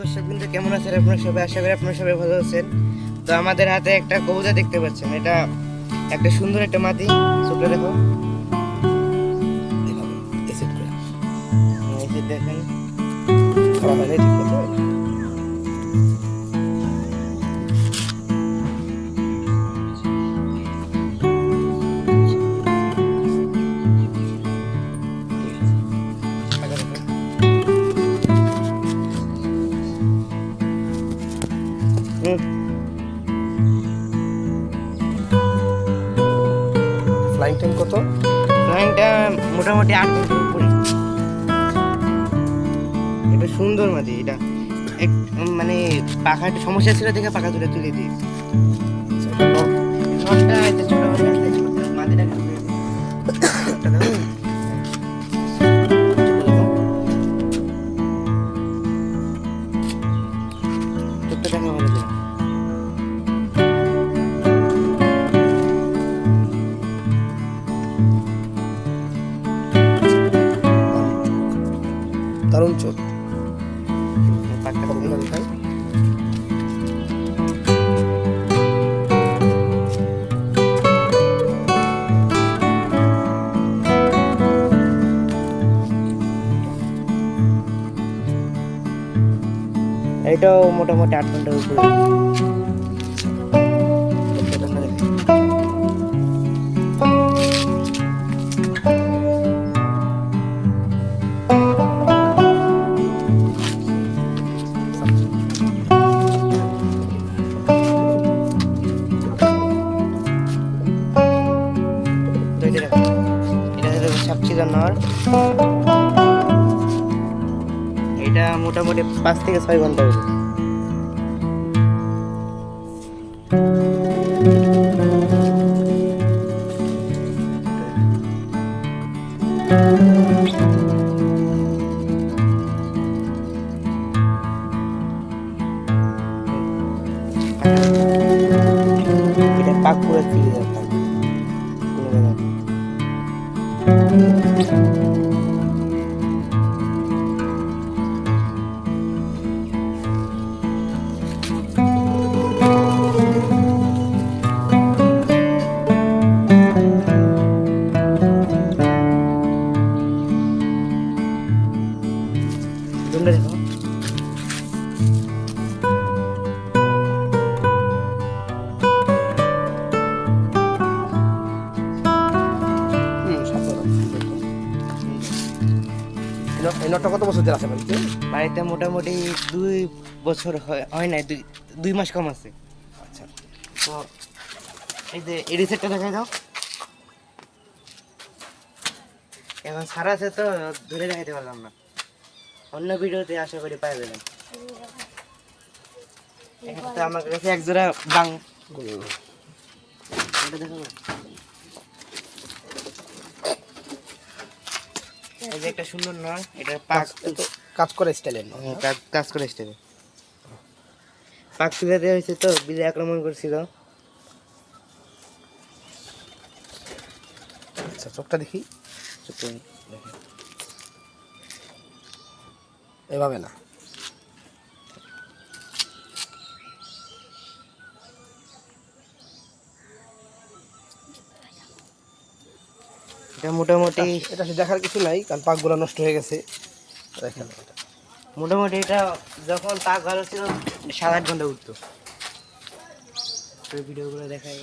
দর্শক বিন্দু, কেমন আছেন আপনারা সবাই? আশা করি আপনারা সবাই ভালো আছেন। তো আমাদের হাতে একটা কবুতর দেখতে পাচ্ছেন। এটা একটা সুন্দর একটা মাটি। ছোটটা দেখো। দেখেন। ফ্লাইং টাইম কত? ফ্লাইংটা মোটামুটি আট ঘণ্টার উপরে। এটা সুন্দর মাটি এটা এক মানে পাখা একটা সমস্যা ছিল দেখে পাখা তুলে তুলে দিই দারুণ খাই এটাও মোটামুটি আট ঘণ্টার উপরে। সাপচিকা এটা মোটামুটি পাঁচ থেকে ছয় ঘণ্টা এটা পাক করে Thank you. এই নটটা কত বছর ধরে আছে বাড়িতে বাড়িতে মোটামুটি দুই বছর হয় নাই দুই দুই মাস কম আছে। আচ্ছা। তো এই যে এডি সেটটা দেখাই দাও। এখন সারা আছে তো ধরে দেখাইতে পারলাম না। অন্য ভিডিওতে আশা করি পাই যাবেন আমার কাছে এক জোড়া বাং। এটা দেখো এই যে একটা সুন্দর নয় এটা পাক কাজ করে স্টাইলের নয় কাজ কাজ করে স্টাইলের। পাক তুলে দেওয়া হয়েছে তো বিলে আক্রমণ করছিল। আচ্ছা চোখটা দেখি। চোখটা দেখি। এভাবে না। এটা মোটামুটি এটা দেখার কিছু নাই কারণ পাকগুলো নষ্ট হয়ে গেছে। দেখেন। মোটামুটি এটা যখন পাক ভালো ছিল সাত আট ঘণ্টা উঠতো। ভিডিওগুলো দেখাই।